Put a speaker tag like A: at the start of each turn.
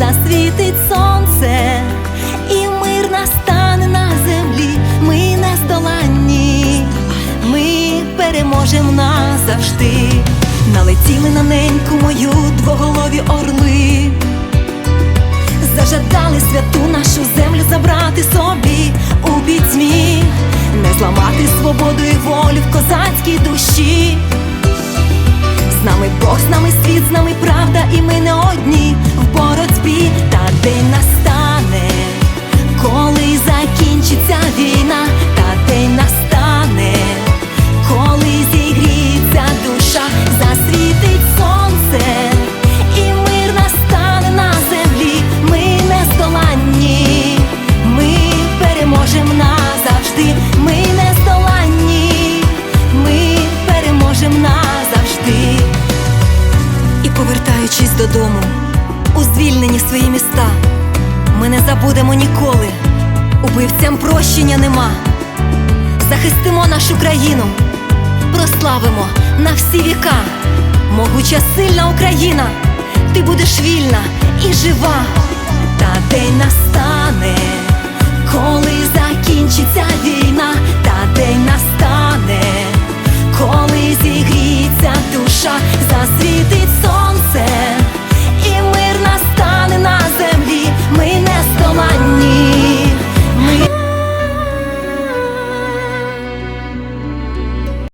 A: засвітить сонце, і мир настане на землі, ми не ми переможемо назавжди. Налетіли на неньку мою двоголові орли. Зажадали святу нашу землю забрати собі у пітьмі, не зламати свободу і волю в козацькій душі. Переможемо назавжди, ми не здоланні, ми переможемо назавжди. І повертаючись додому, у звільнені свої міста, ми не забудемо ніколи, убивцям прощення нема. Захистимо нашу країну, прославимо на всі віка. Могуча сильна Україна, ти будеш вільна і жива. Та день настане, засвітить сонце.